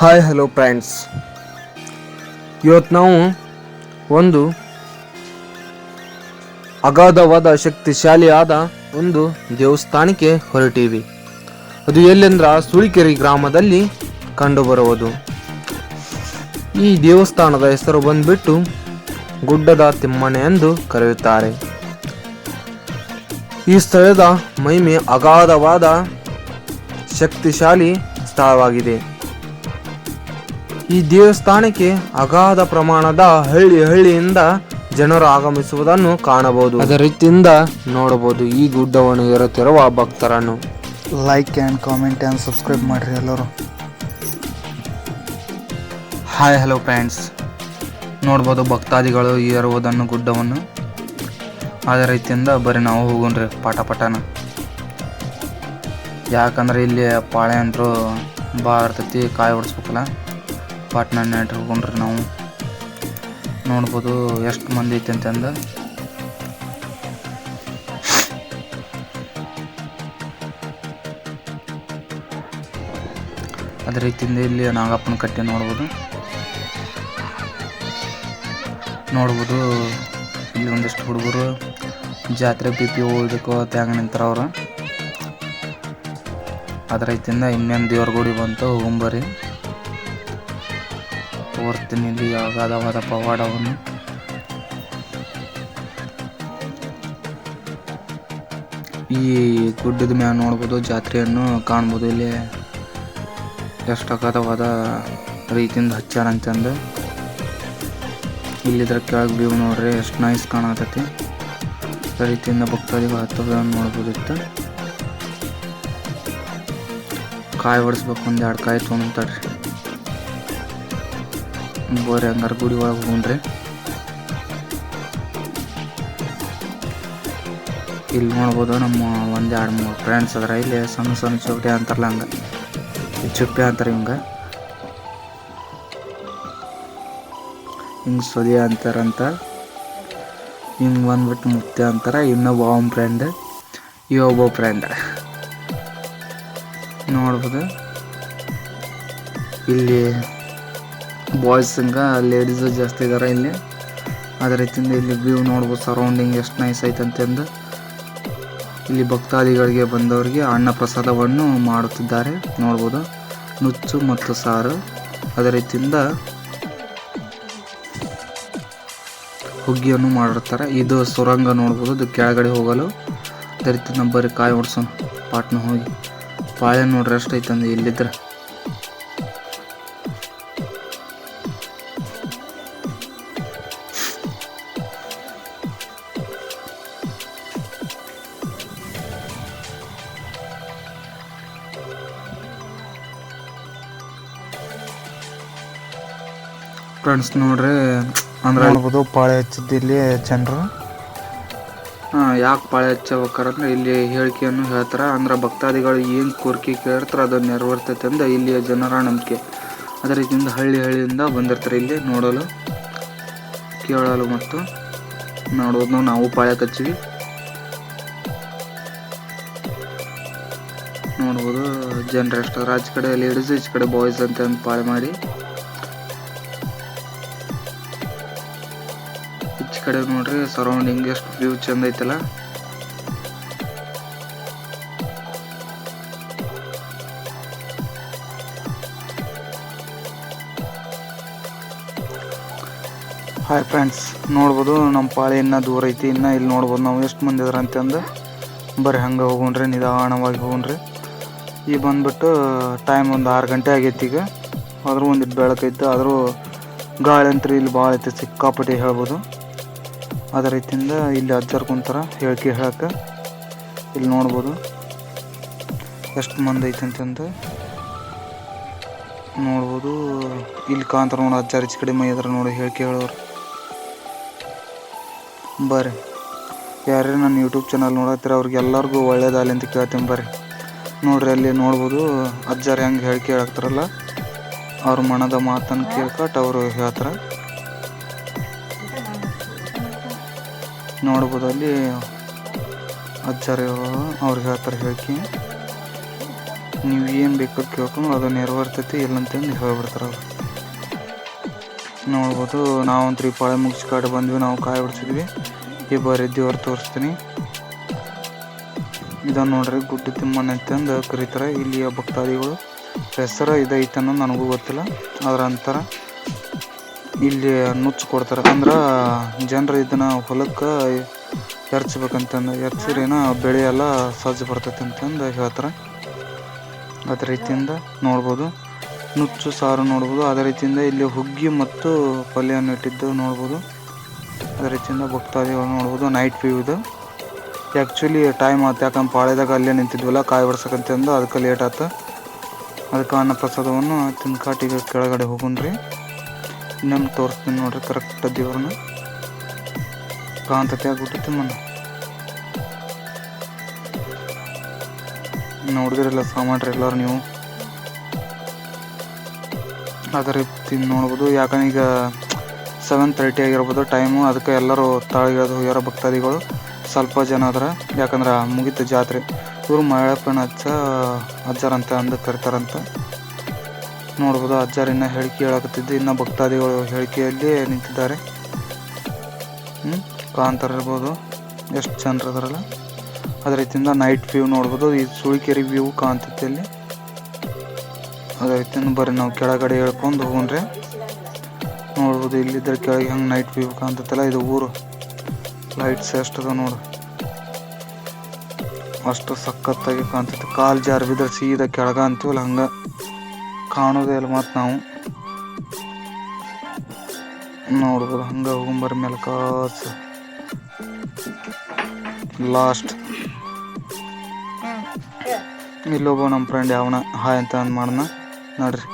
Hi hello friends ಇವತ್ತು ನಾವು ಒಂದು ಅಗಾಧವಾದ, ಶಕ್ತಿಶಾಲಿಯಾದ ಒಂದು ದೇವಸ್ಥಾನಕ್ಕೆ ಹೊರಟೀವಿ. ಅದು ಎಲ್ಲೆಂದ್ರ ಸುಳಿಕೆರೆ ಗ್ರಾಮದಲ್ಲಿ ಕಂಡುಬರುವುದು. ಈ ದೇವಸ್ಥಾನದ ಹೆಸರು ಬಂದ್ಬಿಟ್ಟು ಗುಡ್ಡದ ತಿಮ್ಮನೆ ಎಂದು ಕರೆಯುತ್ತಾರೆ. ಈ ಸ್ಥಳದ ಮಹಿಮೆ ಅಗಾಧವಾದ, ಶಕ್ತಿಶಾಲಿ ಸ್ಥಳವಾಗಿದೆ. ಈ ದೇವಸ್ಥಾನಕ್ಕೆ ಅಗಾಧ ಪ್ರಮಾಣದ ಹಳ್ಳಿ ಹಳ್ಳಿಯಿಂದ ಜನರು ಆಗಮಿಸುವುದನ್ನು ಕಾಣಬಹುದು. ಅದೇ ರೀತಿಯಿಂದ ನೋಡಬಹುದು ಈ ಗುಡ್ಡವನ್ನು ಏರುತ್ತಿರುವ ಭಕ್ತರನ್ನು. Like and comment and subscribe ಮಾಡಿರಿ ಎಲ್ಲರೂ. ಹಾಯ್ ಹಲೋ ಫ್ರೆಂಡ್ಸ್ ನೋಡ್ಬೋದು ಭಕ್ತಾದಿಗಳು ಏರುವುದನ್ನು, ಗುಡ್ಡವನ್ನು. ಅದೇ ರೀತಿಯಿಂದ ಬರೀ ನಾವು ಹೋಗೋಣ್ರಿ ಪಾಠ ಪಟನ ಯಾಕಂದ್ರೆ ಇಲ್ಲಿ ಪಾಳೆ ಅಂತರೂ ಭಾಳ ಇರ್ತೈತಿ, ಕಾಯಿ ಹೊಡ್ಸ್ಬೇಕಲ್ಲ ಪಾಟ್ನ ನೆಟ್ ನಾವು ನೋಡ್ಬೋದು ಎಷ್ಟು ಮಂದಿ ಐತಿ ಅಂತಂದು. ಅದೇ ರೀತಿಯಿಂದ ಇಲ್ಲಿ ನಾಗಪ್ಪನ ಕಟ್ಟೆ ನೋಡ್ಬೋದು. ನೋಡ್ಬೋದು ಇಲ್ಲಿ ಒಂದಿಷ್ಟು ಹುಡುಗರು ಜಾತ್ರೆ ಪಿ ಪಿ ಹೋಗ್ಬೇಕು ತ್ಯಾಂಗ ನಿಂತಾರ ಅವರು. ಅದ್ರ ರೀತಿಯಿಂದ ಇನ್ನೇನು ದೇವ್ರ ಗುಡಿ ಬಂತು ಹೋಗೊಂಬರಿ ತೋರಿಸ್ತೀನಿ ಇಲ್ಲಿ ಅಗಾಧವಾದ ಪವಾಡವನ್ನು ಈ ಗುಡ್ಡದ ಮ್ಯಾಲ ನೋಡ್ಬೋದು, ಜಾತ್ರೆಯನ್ನು ಕಾಣ್ಬೋದು. ಇಲ್ಲಿ ಎಷ್ಟು ಅಗಾಧವಾದ ರೀತಿಯಿಂದ ಹಚ್ಚಾರ ಅಂತಂದು. ಇಲ್ಲಿದ್ರ ಕೆಳಗೆ ವ್ಯೂ ನೋಡ್ರಿ, ಎಷ್ಟು ನೈಸ್ ಕಾಣತೈತಿ ರೀತಿಯಿಂದ ಭಕ್ತಾದಿಗಳು ಹತ್ತೋದನ್ನು ನೋಡ್ಬೋದಿತ್ತು ಕಾಯಿ ಹೊಡಿಸ್ಬೇಕು, ಒಂದು ಎರಡು ಕಾಯಿ ತೊಗೊಂತಾಡ್ರಿ ಬೋರಿ ಹಂಗಾರ ಗುಡಿ ಒಳಗೆ ಹೋಗ್ರಿ. ಇಲ್ಲಿ ನೋಡ್ಬೋದು ನಮ್ಮ ಒಂದು ಎರಡು ಮೂರು ಫ್ರೆಂಡ್ಸ್ ಅದಾರ. ಇಲ್ಲಿ ಸಣ್ಣ ಸಣ್ಣ ಚೌಟಿ ಅಂತಾರಲ್ಲ ಹಂಗೆ. ಚುಪ್ಪಿ ಅಂತಾರೆ ಹಿಂಗೆ ಹಿಂಗೆ ಸೊದಿ ಅಂತಾರಂತ. ಹಿಂಗೆ ಬಂದ್ಬಿಟ್ಟು ಮುತ್ತೆ ಅಂತಾರೆ. ಇನ್ನೊಬ್ಬ ಅವನ ಫ್ರೆಂಡ್ ಈ ಒಬ್ಬ ಫ್ರೆಂಡ್ ನೋಡ್ಬೋದು. ಇಲ್ಲಿ ಬಾಯ್ಸ್ ಹಂಗೆ ಲೇಡೀಸು ಜಾಸ್ತಿ ಇದ್ದಾರೆ ಇಲ್ಲಿ. ಅದೇ ರೀತಿಯಿಂದ ಇಲ್ಲಿ ವ್ಯೂ ನೋಡ್ಬೋದು ಸರೌಂಡಿಂಗ್ ಎಷ್ಟು ನೈಸ್ ಐತೆ ಅಂತಂದು. ಇಲ್ಲಿ ಭಕ್ತಾದಿಗಳಿಗೆ ಬಂದವರಿಗೆ ಅನ್ನ ಪ್ರಸಾದವನ್ನು ಮಾಡುತ್ತಿದ್ದಾರೆ. ನೋಡ್ಬೋದು, ನುಚ್ಚು ಮತ್ತು ಸಾರು. ಅದೇ ರೀತಿಯಿಂದ ಹುಗ್ಗಿಯನ್ನು ಮಾಡಿರ್ತಾರೆ. ಇದು ಸುರಂಗ ನೋಡ್ಬೋದು, ಇದು ಕೆಳಗಡೆ ಹೋಗಲು. ಅದೇ ರೀತಿ ನಂಬರಿ ಬರೀ ಕಾಯಿ ಹೊಡ್ಸೋಣ ಪಾಟ್ನ ಹೋಗಿ. ಪಾಳೆ ನೋಡ್ರಿ ಅಷ್ಟೈತಂದು ಇಲ್ಲಿದ್ರೆ. ಫ್ರೆಂಡ್ಸ್ ನೋಡ್ರಿ ಅಂದ್ರೆ ನೋಡ್ಬೋದು ಪಾಳೆ ಹಚ್ಚಿದ್ದು ಇಲ್ಲಿ ಜನರು ಯಾಕೆ ಪಾಳೆ ಹಚ್ಚಬೇಕಂದ್ರೆ ಇಲ್ಲಿ ಹೇಳಿಕೆಯನ್ನು ಹೇಳ್ತಾರೆ. ಅಂದ್ರೆ ಭಕ್ತಾದಿಗಳು ಏನು ಕೋರಿಕೆ ಕೇಳ್ತಾರೆ ಅದು ನೆರವೇರ್ತೈತೆ ಅಂದ ಇಲ್ಲಿಯ ಜನರ ನಂಬಿಕೆ. ಅದೇ ರೀತಿಯಿಂದ ಹಳ್ಳಿ ಹಳ್ಳಿಯಿಂದ ಬಂದಿರ್ತಾರೆ ಇಲ್ಲಿ ನೋಡಲು ಕೇಳಲು ಮತ್ತು ನೋಡೋದು. ನಾವು ಪಾಳೆ ಹಚ್ಚಿವಿ. ನೋಡ್ಬೋದು ಜನರು ಎಷ್ಟು ಆಚೆ ಕಡೆ ಲೇಡೀಸ್ ಈಚೆ ಕಡೆ ಬಾಯ್ಸ್ ಅಂತ ಪಾಳೆ ಮಾಡಿ. ಕಡೆ ನೋಡ್ರಿ ಸರೌಂಡಿಂಗ್ ಎಷ್ಟು ವ್ಯೂ ಚಂದ ಐತಲ್ಲ. ಹಾಯ್ ಫ್ರೆಂಡ್ಸ್ ನೋಡ್ಬೋದು ನಮ್ಮ ಪಾಳಿ ಇನ್ನೂ ದೂರ ಐತಿ, ಇನ್ನೂ ಇಲ್ಲಿ ನೋಡ್ಬೋದು ನಾವು ಎಷ್ಟು ಮಂದಿ ಇದಾರೆ ಅಂತಂದು. ಬರೀ ಹಂಗೆ ಹೋಗೋಣ್ರಿ, ನಿಧಾನವಾಗಿ ಹೋಗೋಣ್ರಿ. ಈಗ ಬಂದ್ಬಿಟ್ಟು ಟೈಮ್ ಒಂದು ಆರು ಗಂಟೆ ಆಗೈತಿ ಈಗ. ಆದರೂ ಒಂದಿಟ್ಟು ಬೆಳಕೈತೆ ಆದರೂ ಗಾಳಿ ಅಂತೂ ಇಲ್ಲಿ ಭಾಳ ಐತೆ, ಸಿಕ್ಕಾಪಟ್ಟೆ ಹೇಳ್ಬೋದು. ಅದೇ ರೀತಿಯಿಂದ ಇಲ್ಲಿ ಅಜ್ಜರ್ ಕುಂತಾರ, ಹೇಳಿಕೆ ಹೇಳಕ್ಕೆ ಇಲ್ಲಿ ನೋಡ್ಬೋದು ಎಷ್ಟು ಮಂದಿ ಐತೆ ಅಂತಂದು. ನೋಡ್ಬೋದು ಇಲ್ಲಿ ಕಾಂತಾರ ನೋಡಿ ಅಜ್ಜಾರ ಈಚೆ ಕಡೆ ಮೈ ಅದ್ರ ನೋಡಿ ಹೇಳಿಕೆ ಹೇಳೋರು. ಬರ್ರಿ. ಯಾರೇ ನನ್ನ ಯೂಟ್ಯೂಬ್ ಚಾನಲ್ ನೋಡತ್ತೀರ ಅವ್ರಿಗೆ ಎಲ್ಲರಿಗೂ ಒಳ್ಳೇದಾಗಲಿ ಅಂತ ಕೇಳ್ತೀನಿ ಬರ್ರಿ. ನೋಡ್ರಿ ಅಲ್ಲಿ ನೋಡ್ಬೋದು ಅಜ್ಜಾರು ಹೆಂಗೆ ಹೇಳಿಕೆ ಹೇಳಕ್ತಾರಲ್ಲ. ಅವ್ರ ಮನದ ಮಾತನ್ನು ಕೇಳ್ಕೊಟ್ಟು ಅವರು ಹೇಳ್ತಾರೆ. ನೋಡ್ಬೋದು ಅಲ್ಲಿ. ಅಜ್ಜಾರ ಅವ್ರಿಗೆ ಹೇಳ್ತಾರೆ ಹೇಳಿ ನೀವು ಏನು ಬೇಕು ಕೇಳ್ಕೊಂಡು ಅದು ನೆರವೇರ್ತೈತಿ ಇಲ್ಲ ಅಂತಂದು ಹೇಳ್ಬಿಡ್ತಾರೆ ಅವ್ರು. ನೋಡ್ಬೋದು ನಾವೊಂದು ಈ ಪಾಳೆ ಮುಗಿಸಿ ಕಾಡು ಬಂದ್ವಿ, ನಾವು ಕಾಯಿ ಬಿಡ್ಸಿದ್ವಿ. ಈ ಬಾರಿ ದೇವ್ರು ತೋರಿಸ್ತೀನಿ. ಇದನ್ನು ನೋಡ್ರಿ, ಗುಡ್ಡ ತಿಮ್ಮಣ್ಣ ಅಂತಂದು ಕರೀತಾರೆ. ಇಲ್ಲಿಯ ಭಕ್ತಾದಿಗಳು. ಹೆಸರು ಇದೈತೆ ಅನ್ನೋದು ನನಗೂ ಗೊತ್ತಿಲ್ಲ. ಅದರ ಅಂತಾರ ಇಲ್ಲಿ ನುಚ್ಚು ಕೊಡ್ತಾರೆ. ಅಂದ್ರೆ ಜನರು ಇದನ್ನ ಹೊಲಕ್ಕೆ ಎರ್ಚ್ಬೇಕಂತಂದು, ಎರ್ಚಿರೇನ ಬೆಳೆ ಎಲ್ಲ ಸಜ್ಜು ಬರ್ತೈತೆ ಅಂತಂದು ಹೇಳ್ತಾರೆ. ಅದೇ ರೀತಿಯಿಂದ ನೋಡ್ಬೋದು. ನುಚ್ಚು, ಸಾರು ನೋಡ್ಬೋದು. ಅದೇ ರೀತಿಯಿಂದ ಇಲ್ಲಿ ಹುಗ್ಗಿ ಮತ್ತು ಪಲ್ಯವನ್ನು ಇಟ್ಟಿದ್ದು ನೋಡ್ಬೋದು. ಅದೇ ರೀತಿಯಿಂದ ಭಕ್ತಾದಿಗಳು ನೋಡ್ಬೋದು. ನೈಟ್ ವ್ಯೂ ಇದು. ಆ್ಯಕ್ಚುಲಿ ಟೈಮ್ ಆಯ್ತು ಯಾಕಂದ್ರೆ ಪಾಳ್ಯದಾಗ ಅಲ್ಲೇ ನಿಂತಿದ್ವಲ್ಲ, ಕಾಯಿ ಬಿಡ್ಸಕಂತಂದು, ಅದಕ್ಕೆ ಲೇಟ್ ಆಯ್ತು ಅದಕ್ಕೆ ಅನ್ನ ಪ್ರಸಾದವನ್ನು ತಿನ್ಕಾಟಿಗೆ ಕೆಳಗಡೆ ಹೋಗುಣ್ರಿ. ಇನ್ನೊಮ್ಮೆ ತೋರಿಸ್ತೀನಿ ನೋಡ್ರಿ ಕರೆಕ್ಟ್ ದೇವ್ರನ್ನ ಕಾಂತತೆ ಆಗ್ಬಿಟ್ಟಿತ್ತು ತಿಮ್ಮಣ್ಣ ನೋಡಿದ್ರಲ್ಲ ಸಾಮಾನ್ರಿ ಎಲ್ಲರೂ ನೀವು. ಅದೇ ರೀತಿ ನೋಡ್ಬೋದು. ಯಾಕಂದ್ರೆ ಈಗ ಸೆವೆನ್ ತರ್ಟಿ ಆಗಿರ್ಬೋದು ಟೈಮು ಅದಕ್ಕೆ ಎಲ್ಲರೂ ತಾಳಿಗಿಳಿದು ಹೋಗ್ಯಾರ ಭಕ್ತಾದಿಗಳು. ಸ್ವಲ್ಪ ಜನ ಅದರ ಯಾಕಂದ್ರೆ ಮುಗೀತು ಜಾತ್ರೆ. ಇವರು ಮಳೆಪ್ಪನ ಹಚ್ಚ ಅಜ್ಜರಂತ ಅಂದು ಕರಿತಾರಂತ. ನೋಡ್ಬೋದು. ಅಜ್ಜಾರ ಇನ್ನ ಹೇಳಿಕೆ ಹೇಳಕತ್ತಿದ್ದು, ಇನ್ನ ಭಕ್ತಾದಿಗಳು ಹೇಳಿಕೆಯಲ್ಲಿ ನಿಂತಿದ್ದಾರೆ. ಹ್ಞೂ ಕಾಂತಾರ ಇರ್ಬೋದು. ಎಷ್ಟು ಜನರು ಅದರಲ್ಲ. ಅದೇ ರೀತಿಯಿಂದ ನೈಟ್ ವ್ಯೂ ನೋಡ್ಬೋದು. ಈ ಸುಳಿಕೆರೆ ವ್ಯೂ ಕಾಣ್ತೈತಿ ಅಲ್ಲಿ. ಅದೇ ರೀತಿಯಿಂದ ಬರ್ರಿ ನಾವು ಕೆಳಗಡೆ ಹೇಳ್ಕೊಂಡು ಹೋಗ್ರಿ ನೋಡ್ಬೋದು. ಇಲ್ಲಿದ್ದರೆ ಕೆಳಗೆ ಹಂಗೆ ನೈಟ್ ವ್ಯೂ ಕಾಣ್ತೈತಲ್ಲ, ಇದು ಊರು. ಲೈಟ್ಸ್ ಎಷ್ಟದ ನೋಡು. ಅಷ್ಟು ಸಖತ್ತಾಗಿ ಕಾಣ್ತೈತಿ. ಕಾಲು ಜಾರ್ ಬಿದ್ರೆ ಸೀದಾ ಕೆಳಗ ಅಂತೀವಲ್ಲ ಹಂಗೆ ಕಾಣೋದೇ ಇಲ್ಲ ಮತ್ತು ನಾವು. ನೋಡ್ಬೋದು ಹಂಗೆ ಹೋಗ್ಬರ್ರಿ ಮೇಲೆ ಕಾಸ. ಲಾಸ್ಟ್ ಇಲ್ಲೊಬ್ಬ ನಮ್ಮ ಫ್ರೆಂಡ್ ಯಾವನ ಹಾಯ್ ಅಂತ ಅಂದ್ ಮಾಡೋಣ ನೋಡ್ರಿ.